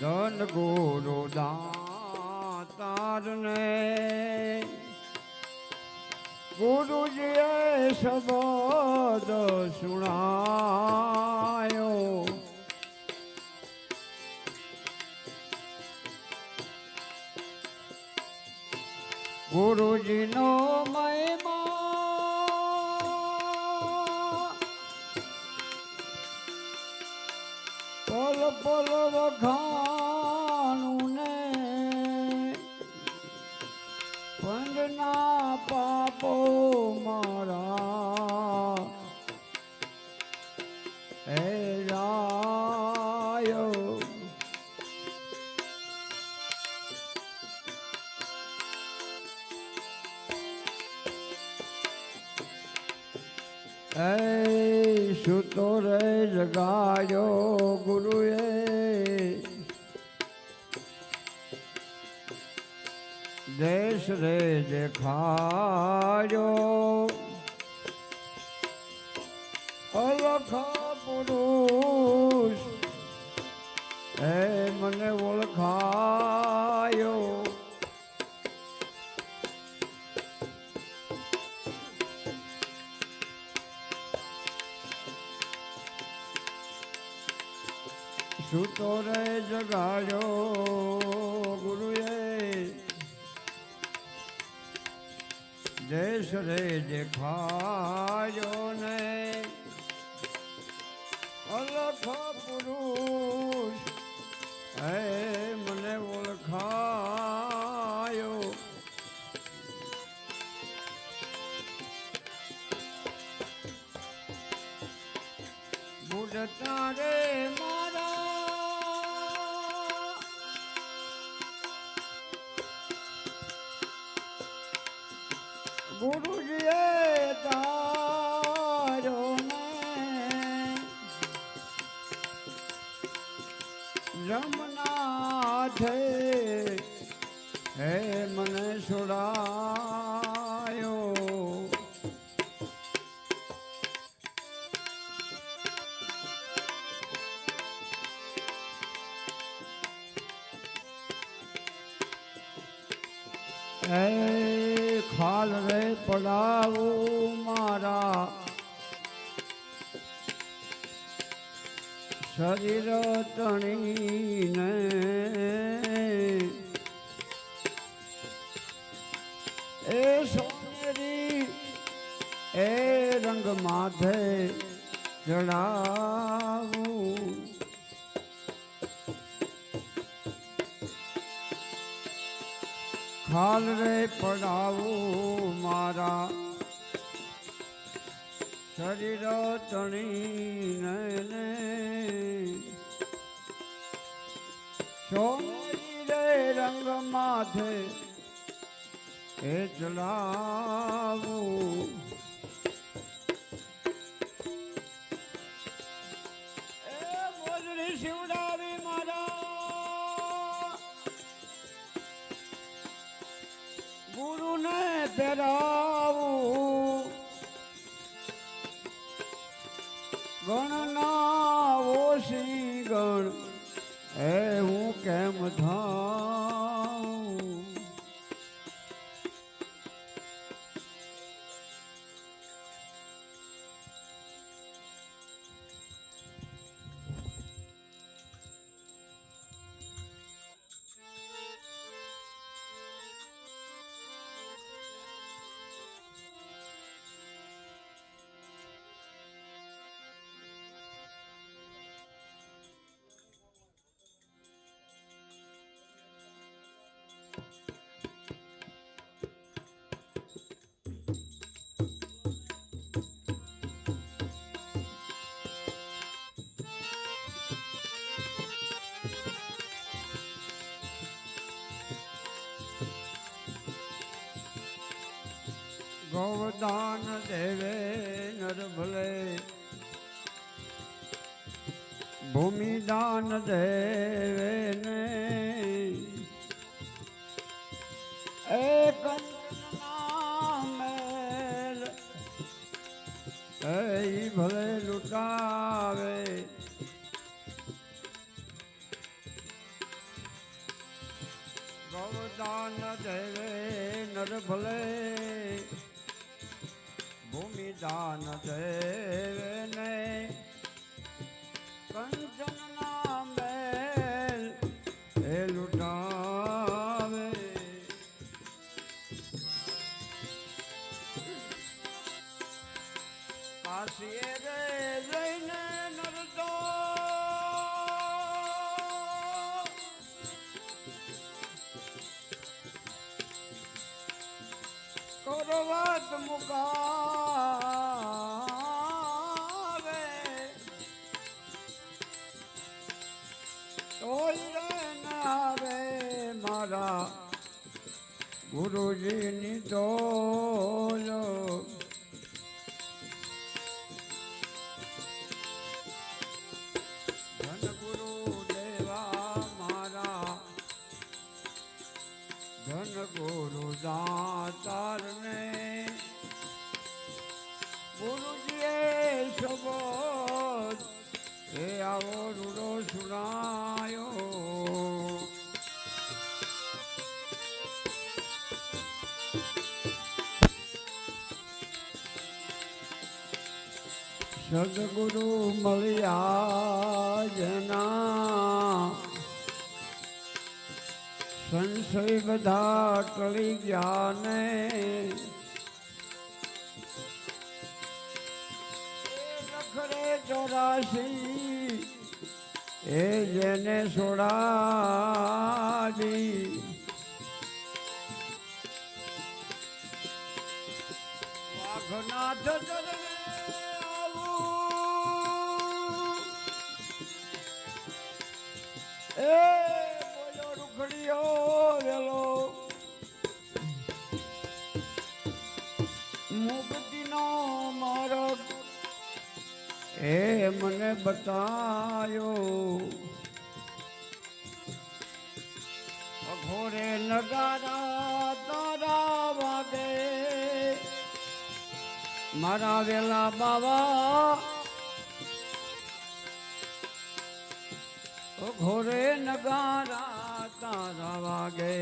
ધન ગુરુ દાતારને. ગુરુજીએ શબદ સુણાયો. ગુરુજીનો પલ પલ એ સુતો રે જગાયો ગુરુએ. દેશ રે દેખાયો અલખ પુરુષ હે મને ઓળખાયો. સુતો રે જગાડ્યો ગુરુએ. દેશ રે દેખાયો ને. અલખ પુરુષ ગુરુજીએ તારો ને જમનાથે હે મને છોડાયો. એ ખાલ રે પડાવું મારા. શરીર તણીને એ સોનેરી એ રંગ માથે ચડાવું ખાલ રે પડાવું મારા. શરીર તણીને ને. સોનેરી રે રંગ માથે એ ચલાવું ગુરુને પહેરાવું ગૌદાન દેવે નર ભલે. ભૂમિદાન દેવે ને એક મેલ એ ભલે લૂટાવે. ગૌદાન દેવે નર ભલે. ભૂમિદાન દેવે ને કંચન કરવત મુકાવે. તોય રે ના આવે મારા ગુરુજીની દોલો ધન ગુરુ દાતારને ગુરુજીએ શબોધ એ આવો રૂડો સુનાયો સદગુરુ મળ્યા જના સંશય બધા ટળી ગયા ને. નખરે ચોરાશી એ જેને સોડાવી વાઘનાથ ચરણે રૂખડીયો વેલો મુક્તિનો માર્ગ એ મને બતાયો. ઘોડે નગારા તારા વાગે. મારા વેલા બાવા. ઘોરે નગારા તારા વાગે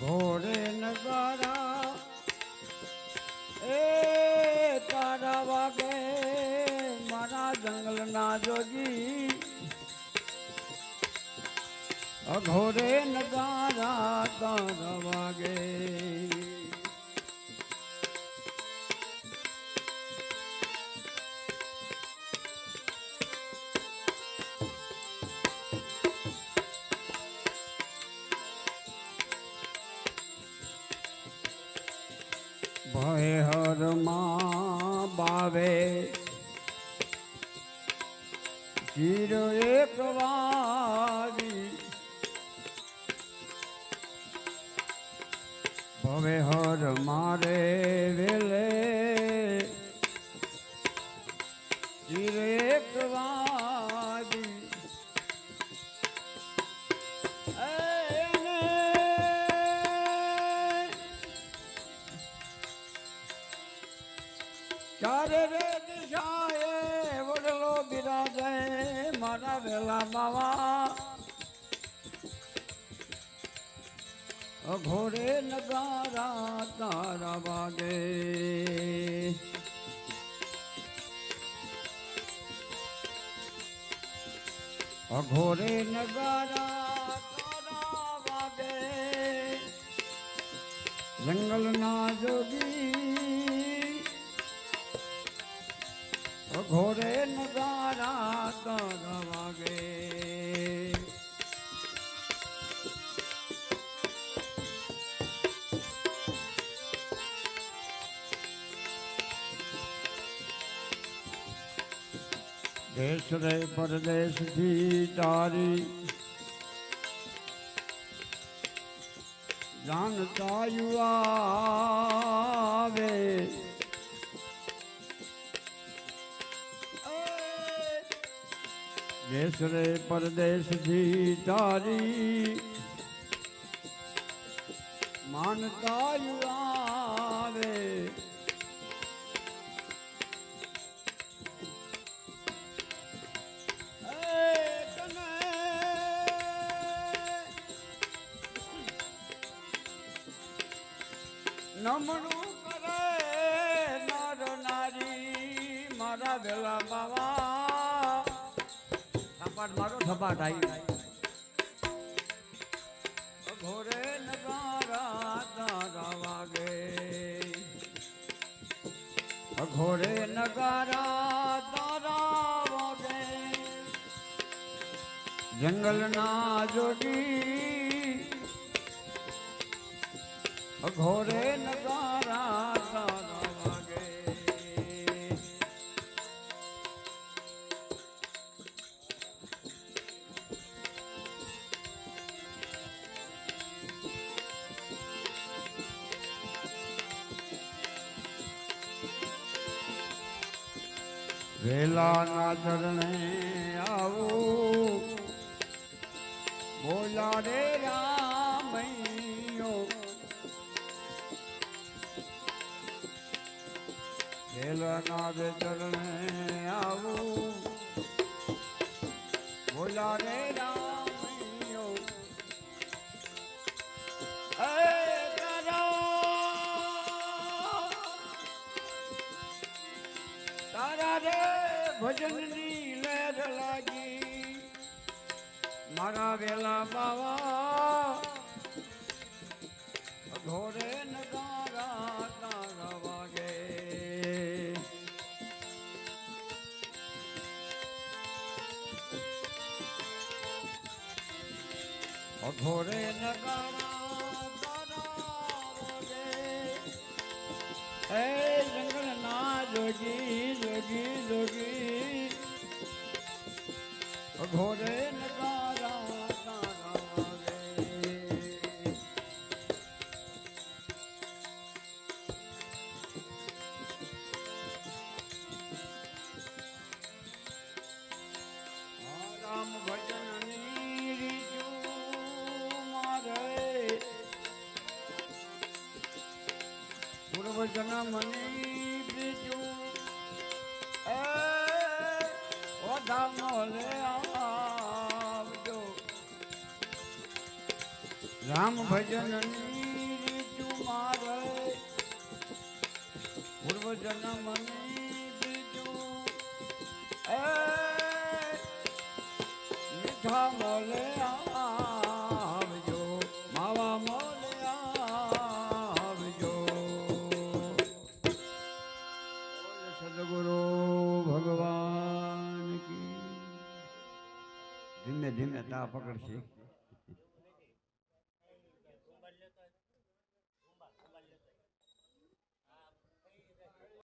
ઘોરે નગારા એ તારા વાગે મારા જંગલના જોજી અઘોરે નગારા તારા વાગે. ભય હરમાં બાવે ચીર એક વારી ભવે હર મારે વેલે અઘોરે નગારા તારા વાગે અઘોરે નગારા તારા વાગે જંગલના જોગી ઘોરે નગારા તારા વાગે દેશ રે પરદેશથી તારી જાણતા યુવાવે દેશ રે પરદેશથી તારી માનતા યુવાવે કરે ઘોરે નગારા તારા વાગે. ઘોરે નગારા જંગલના જોડી. ઘોરે નગારા ચરણે આવું. બોલા રે રામૈયો. ભેલનાથ ચરણે આવું. બોલા રે રામૈયો તારા રે ભજનની લહેર લાગી. મારા વેલા બાવા ઘોરે નગારા તારા વાગે. ઘોરે નગારા તારા વાગે. જોગી જોગી જોગી ઘોડે નગારા તારા ઓઢાનો લે આવજો. રામ ભજન મારે. પૂર્વ જન્મ મીઠા મળે આવજો Thank you.